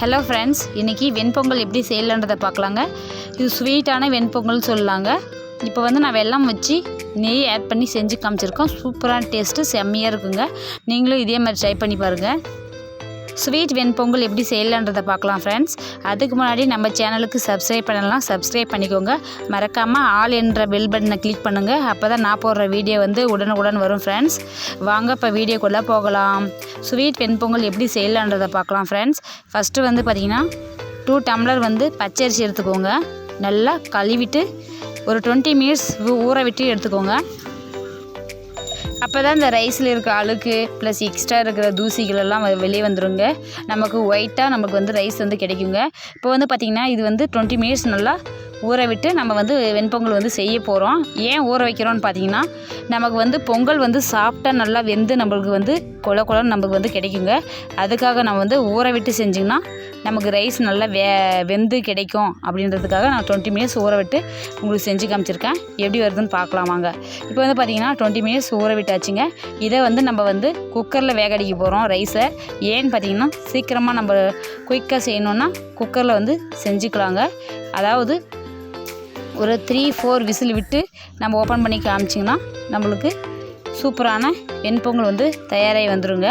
Hello friends இன்றைக்கி வெண்பொங்கல் எப்படி செய்யலான்றதை பார்க்கலாங்க. இது ஸ்வீட்டான வெண்பொங்கல் சொல்லலாங்க. இப்போ வந்து நான் வெள்ளம் வச்சு நெய் ஆட் பண்ணி செஞ்சு காமிச்சிருக்கோம். சூப்பரான டேஸ்ட்டு செம்மையாக இருக்குங்க. நீங்களும் இதே மாதிரி ட்ரை பண்ணி பாருங்கள் ஸ்வீட் வெண்பொங்கல் எப்படி செய்யலான்றதை பார்க்கலாம் ஃப்ரெண்ட்ஸ் அதுக்கு முன்னாடி நம்ம சேனலுக்கு சப்ஸ்கிரைப் பண்ணலாம். சப்ஸ்கிரைப் பண்ணிக்கோங்க. மறக்காமல் ஆல் என்ற பெல் பட்டனை கிளிக் பண்ணுங்கள் அப்போ தான் நான் போடுற வீடியோ வந்து உடனுக்குடன் வரும் ஃப்ரெண்ட்ஸ் வாங்க இப்போ வீடியோக்குள்ளே போகலாம். ஸ்வீட் வெண்பொங்கல் எப்படி செய்யலான்றதை பார்க்கலாம் ஃப்ரெண்ட்ஸ் ஃபஸ்ட்டு வந்து பார்த்திங்கன்னா டூ டம்ளர் வந்து பச்சரிசி எடுத்துக்கோங்க. நல்லா கழுவிட்டு ஒரு டுவெண்ட்டி மினிட்ஸ் ஊற விட்டு எடுத்துக்கோங்க. அப்போ தான் இந்த ரைஸில் இருக்க அழுக்கு ப்ளஸ் எக்ஸ்ட்ரா இருக்கிற தூசிகள் எல்லாம் வெளியே வந்துடுங்க நமக்கு ஒயிட்டாக நமக்கு வந்து ரைஸ் வந்து கிடைக்குங்க. இப்போ வந்து பார்த்திங்கன்னா இது வந்து டுவெண்ட்டி மினிட்ஸ் நல்லா ஊற விட்டு நம்ம வந்து வெண்பொங்கல் வந்து செய்ய போகிறோம் ஏன் ஊற வைக்கிறோம்னு பார்த்தீங்கன்னா நமக்கு வந்து பொங்கல் வந்து சாப்பிட்டா நல்லா வெந்து நம்மளுக்கு வந்து கொல கொலன்னு நமக்கு வந்து கிடைக்குங்க. அதுக்காக நம்ம வந்து ஊற விட்டு செஞ்சிங்கன்னா நமக்கு ரைஸ் நல்லா வே வெந்து கிடைக்கும் அப்படின்றதுக்காக நான் டுவெண்ட்டி மினிட்ஸ் ஊற விட்டு உங்களுக்கு செஞ்சு காமிச்சிருக்கேன். எப்படி வருதுன்னு பார்க்கலாம் வாங்க. இப்போ வந்து பார்த்தீங்கன்னா டுவெண்ட்டி மினிட்ஸ் ஊற விட்டாச்சுங்க. இதை வந்து நம்ம வந்து குக்கரில் வேக அடிக்க போகிறோம் ரைஸை ஏன்னு பார்த்தீங்கன்னா சீக்கிரமாக நம்ம குயிக்காக செய்யணுன்னா குக்கரில் வந்து செஞ்சுக்கலாங்க. அதாவது ஒரு த்ரீ ஃபோர் விசில் விட்டு நம்ம ஓப்பன் பண்ணி காமிச்சிங்கன்னா நம்மளுக்கு சூப்பரான வெண்பொங்கல் வந்து தயாராகி வந்துருங்க.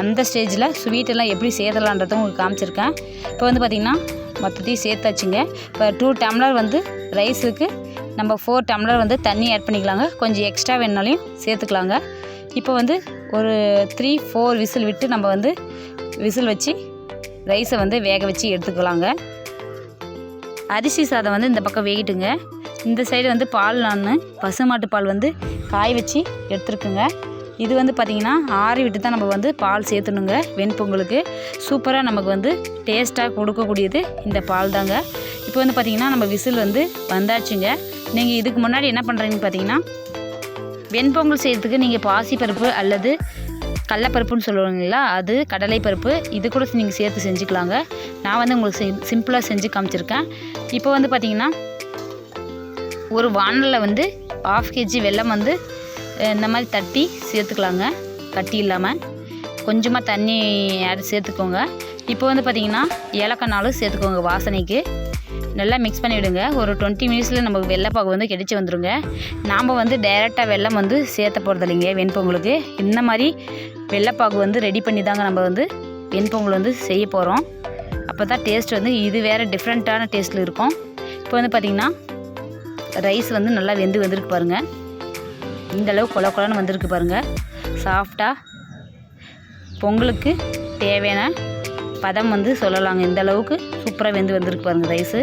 அந்த ஸ்டேஜில் ஸ்வீட்டெல்லாம் எப்படி சேர்த்தலான்றதை உங்களுக்கு காமிச்சிருக்கேன். இப்போ வந்து பார்த்திங்கன்னா மொத்தத்தையும் சேர்த்தாச்சுங்க. இப்போ டூ டம்ளர் வந்து ரைஸுக்கு நம்ம ஃபோர் டம்ளர் வந்து தண்ணி ஆட் பண்ணிக்கலாங்க. கொஞ்சம் எக்ஸ்ட்ரா வேணுனாலையும் சேர்த்துக்கலாங்க. இப்போ வந்து ஒரு த்ரீ ஃபோர் விசில் விட்டு நம்ம வந்து விசில் வச்சு ரைஸை வந்து வேக வச்சு எடுத்துக்கலாங்க. அரிசி சாதம் வந்து இந்த பக்கம் வேகிட்டுங்க இந்த சைடு வந்து பால் நான் பசுமாட்டு பால் வந்து காய வச்சு எடுத்துருக்குங்க. இது வந்து பார்த்திங்கன்னா ஆறி விட்டு தான் நம்ம வந்து பால் சேர்த்துணுங்க வெண்பொங்கலுக்கு. சூப்பராக நமக்கு வந்து டேஸ்ட்டாக கொடுக்கக்கூடியது இந்த பால் தாங்க. இப்போ வந்து பார்த்திங்கன்னா நம்ம விசில் வந்து வந்தாச்சுங்க. நீங்கள் இதுக்கு முன்னாடி என்ன பண்ணுறீங்கன்னு பார்த்தீங்கன்னா வெண்பொங்கல் செய்கிறதுக்கு நீங்கள் பாசிப்பருப்பு அல்லது கடலப்பருப்புன்னு சொல்லுவாங்களா அது கடலைப்பருப்பு. இது கூட நீங்கள் சேர்த்து செஞ்சுக்கலாங்க. நான் வந்து உங்களுக்கு சிம்பிளாக செஞ்சு காமிச்சிருக்கேன். இப்போ வந்து பார்த்தீங்கன்னா ஒரு வானலில் வந்து ஆஃப் கேஜி வெல்லம் வந்து இந்த மாதிரி தட்டி சேர்த்துக்கலாங்க. கட்டி இல்லாமல் கொஞ்சமாக தண்ணி ஆட் சேர்த்துக்கோங்க. இப்போ வந்து பார்த்தீங்கன்னா ஏலக்காய் நாளும் சேர்த்துக்கோங்க வாசனைக்கு. நல்லா மிக்ஸ் பண்ணி விடுங்க ஒரு டுவெண்ட்டி மினிட்ஸில் நமக்கு வெள்ளைப்பாகு வந்து கிடச்சி வந்துடுங்க நாம் வந்து டைரெக்டாக வெள்ளம் வந்து சேர்த்த போகிறது இல்லைங்க வெண்பொங்கலுக்கு. இந்த மாதிரி வெள்ளைப்பாகு வந்து ரெடி பண்ணி தாங்க நம்ம வந்து வெண்பொங்கல் வந்து செய்ய போகிறோம் அப்போ தான் டேஸ்ட் வந்து இது வேறு டிஃப்ரெண்ட்டான டேஸ்ட்டில் இருக்கும். இப்போ வந்து பார்த்திங்கன்னா ரைஸ் வந்து நல்லா வெந்து வந்திருக்கு பாருங்கள் இந்தளவு கொல கொலன்னு வந்திருக்கு பாருங்கள் சாஃப்டாக பொங்கலுக்கு தேவையான பதம் வந்து சொல்லலாங்க. இந்த அளவுக்கு சூப்பராக வெந்து வந்திருக்கு பாருங்கள் ரைஸு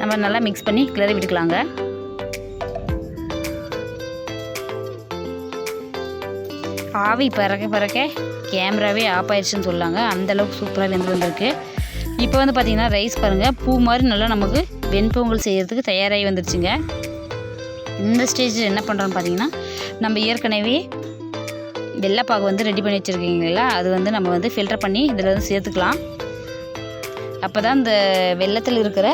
நம்ம நல்லா மிக்ஸ் பண்ணி கிளறி விட்டுக்கலாங்க. ஆவி பறக்க பறக்க கேமராவே ஆஃப் ஆயிடுச்சுன்னு சொல்லாங்க. அந்த அளவுக்கு சூப்பராக வெந்து வந்திருக்கு. இப்போ வந்து பார்த்திங்கன்னா ரைஸ் பாருங்கள் பூ மாதிரி நல்லா நமக்கு வெண்பொங்கல் செய்கிறதுக்கு தயாராகி வந்துருச்சுங்க. இந்த ஸ்டேஜில் என்ன பண்ணுறோன்னு பார்த்தீங்கன்னா நம்ம ஏற்கனவே வெள்ளைப்பாகு வந்து ரெடி பண்ணி வச்சுருக்கீங்களா அது வந்து நம்ம வந்து ஃபில்டர் பண்ணி இதில் வந்து சேர்த்துக்கலாம். அப்போ தான் இந்த வெள்ளத்தில் இருக்கிற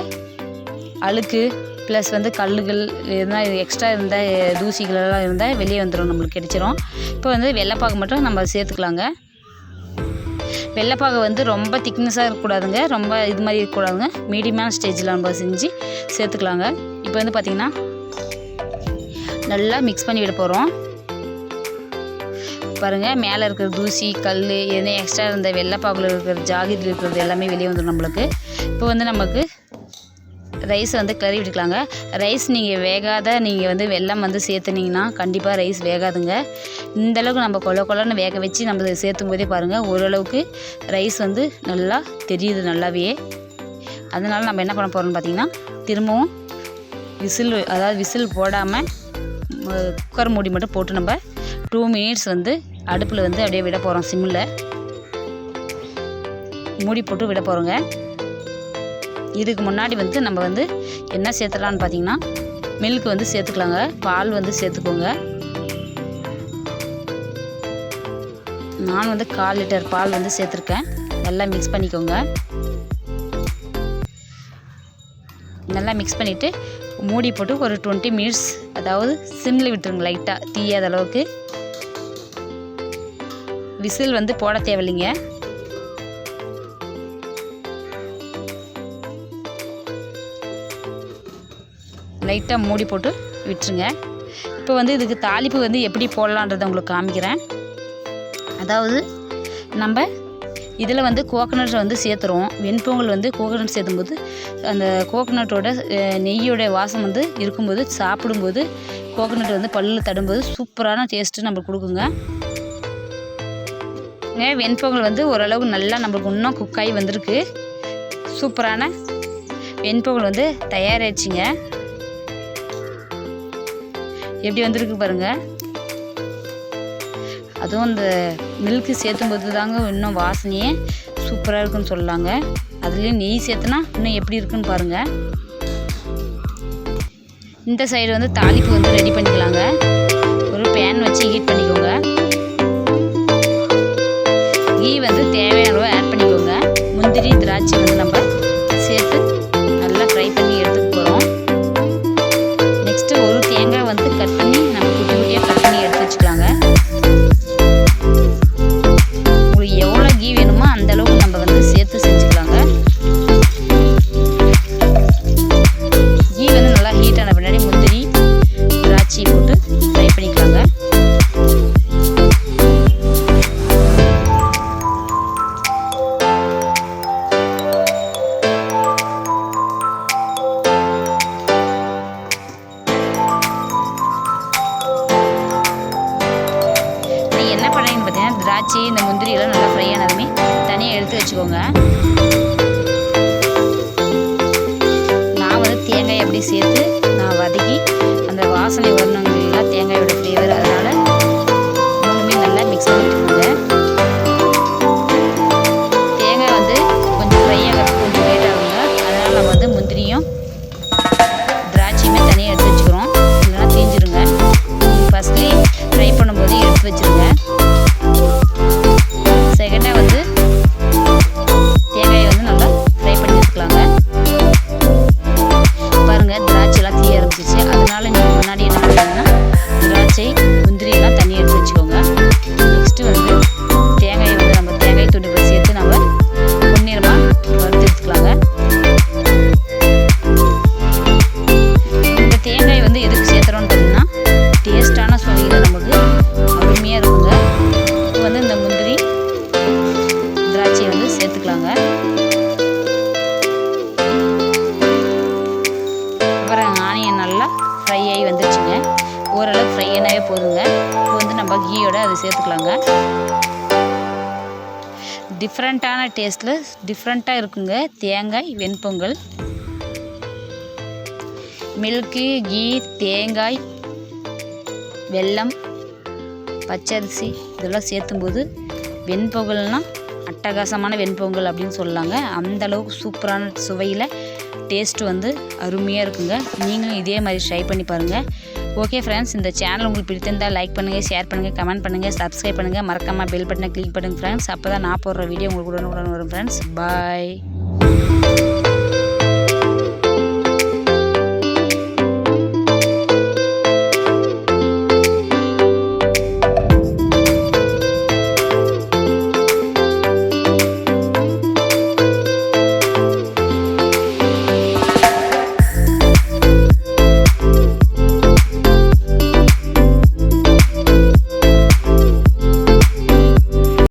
அழுக்கு ப்ளஸ் வந்து கல்லுகள் இருந்தால் எக்ஸ்ட்ரா இருந்தால் தூசிகளெல்லாம் இருந்தால் வெளியே வந்துடும் நம்மளுக்கு கிடைச்சிரும் இப்போ வந்து வெள்ளைப்பாகு மட்டும் நம்ம சேர்த்துக்கலாங்க. வெள்ளைப்பாகு வந்து ரொம்ப திக்னஸாக இருக்கக்கூடாதுங்க. ரொம்ப இது மாதிரி இருக்கக்கூடாதுங்க. மீடியமான ஸ்டேஜில் நம்ம செஞ்சு சேர்த்துக்கலாங்க. இப்போ வந்து பார்த்திங்கன்னா நல்லா மிக்ஸ் பண்ணி விட போகிறோம் பாருங்கள் மேலே இருக்கிற தூசி கல் எதுனா எக்ஸ்ட்ரா இருந்த வெள்ளைப்பாகுல இருக்கிற ஜாகிரில் இருக்கிறது எல்லாமே வெளியே வந்துடும் நம்மளுக்கு. இப்போ வந்து நமக்கு ரைஸ் வந்து கிளறி விட்டுக்கலாங்க. ரைஸ் நீங்கள் வேகாத நீங்கள் வந்து வெள்ளம் வந்து சேர்த்துனீங்கன்னா கண்டிப்பாக ரைஸ் வேகாதுங்க. இந்த அளவுக்கு நம்ம கொல கொலன்னு வேக வச்சு நம்ம சேர்த்தும் போதே பாருங்கள் ஓரளவுக்கு ரைஸ் வந்து நல்லா தெரியுது நல்லாவே. அதனால் நம்ம என்ன பண்ண போகிறோம்னு பார்த்தீங்கன்னா திரும்பவும் விசில் அதாவது விசில் போடாமல் குக்கர் மூடி மட்டும் போட்டு நம்ம டூ மினிட்ஸ் வந்து அடுப்பில் வந்து அப்படியே விட போகிறோம் சிம்மில் மூடி போட்டு விட போகிறோங்க இதுக்கு முன்னாடி வந்து நம்ம வந்து என்ன சேர்த்துலான்னு பார்த்தீங்கன்னா மில்க் வந்து சேர்த்துக்கலாங்க. பால் வந்து சேர்த்துக்கோங்க. நான் வந்து கால் லிட்டர் பால் வந்து சேர்த்துருக்கேன். நல்லா மிக்ஸ் பண்ணிக்கோங்க. நல்லா மிக்ஸ் பண்ணிவிட்டு மூடி போட்டு ஒரு டுவெண்ட்டி மினிட்ஸ் அதாவது சிம்மில் விட்டுருங்க லைட்டாக தீயாத அளவுக்கு. விசில் வந்து போட தேவையில்லைங்க. லைட்டாக மூடி போட்டு விட்டுருங்க. இப்போ வந்து இதுக்கு தாளிப்பு வந்து எப்படி போடலான்றதை உங்களுக்கு காமிக்கிறேன். அதாவது நம்ம இதில் வந்து கோகனட் வந்து சேர்த்துறோம் வெண்பொங்கல் வந்து கோகனட் சேர்த்தும்போது அந்த கோகனட்டோட நெய்யோடைய நெய்யோட வாசம் வந்து இருக்கும்போது சாப்பிடும்போது கோகனட் வந்து பல்லில் தடும்போது சூப்பரான டேஸ்ட்டு நம்மளுக்கு கொடுக்குங்க. வெண்பொங்கல் வந்து ஓரளவுக்கு நல்லா நம்மளுக்கு இன்னும் குக்காகி வந்திருக்கு. சூப்பரான வெண்பொங்கல் வந்து தயாராகிடுச்சிங்க எப்படி வந்திருக்கு பாருங்கள் அதுவும் இந்த மில்க்கு சேர்த்தும்போது தாங்க இன்னும் வாசனையே சூப்பராக இருக்குன்னு சொல்லலாங்க அதுலேயும் நெய் சேர்த்துனா இன்னும் எப்படி இருக்குன்னு பாருங்கள் இந்த சைடு வந்து தாளிப்பு வந்து ரெடி பண்ணிக்கலாங்க. ஒரு பேன் வச்சு ஹீட் பண்ணிக்கோங்க. கீ வந்து தேவையான அளவு ஆட் பண்ணிக்கோங்க. முந்திரி திராட்சை வந்து திராட்சை இந்த முந்திரி எல்லாம் நல்லா ஃப்ரை ஆனதுமே தனியாக எடுத்து வச்சுக்கோங்க. நான் வந்து தேங்காய் அப்படி சேர்த்து ஃப்ரை ஆகி வந்துருச்சுங்க. ஓரளவு ஃப்ரை ஆனாவே போதுங்க. இப்போ வந்து நம்ம கீயோட அதை சேர்த்துக்கலாங்க. டிஃப்ரெண்ட்டான டேஸ்ட்டில் டிஃப்ரெண்ட்டாக இருக்குங்க. தேங்காய் வெண்பொங்கல். மில்க்கு கீ தேங்காய் வெல்லம் பச்சரிசி இதெல்லாம் சேர்த்தும்போது வெண்பொங்கல்னால் அட்டகாசமான வெண்பொங்கல் அப்படின்னு சொல்லலாங்க அந்த அளவுக்கு சூப்பரான சுவையில் டேஸ்ட் வந்து அருமையாக இருக்குங்க. நீங்களும் இதே மாதிரி ட்ரை பண்ணி பாருங்கள் ஓகே ஃப்ரெண்ட்ஸ் இந்த சேனல் உங்களுக்கு பிடித்திருந்தால் லைக் பண்ணுங்கள் ஷேர் பண்ணுங்கள் கமெண்ட் பண்ணுங்கள் சப்ஸ்கிரைப் பண்ணுங்கள் மறக்காமல் பெல் பட்டனை கிளிக் பண்ணுங்கள் ஃப்ரெண்ட்ஸ் அப்போ தான் நான் போடுற வீடியோ உங்களுக்கு உடனுக்குடன் வரும் ஃப்ரெண்ட்ஸ் பாய்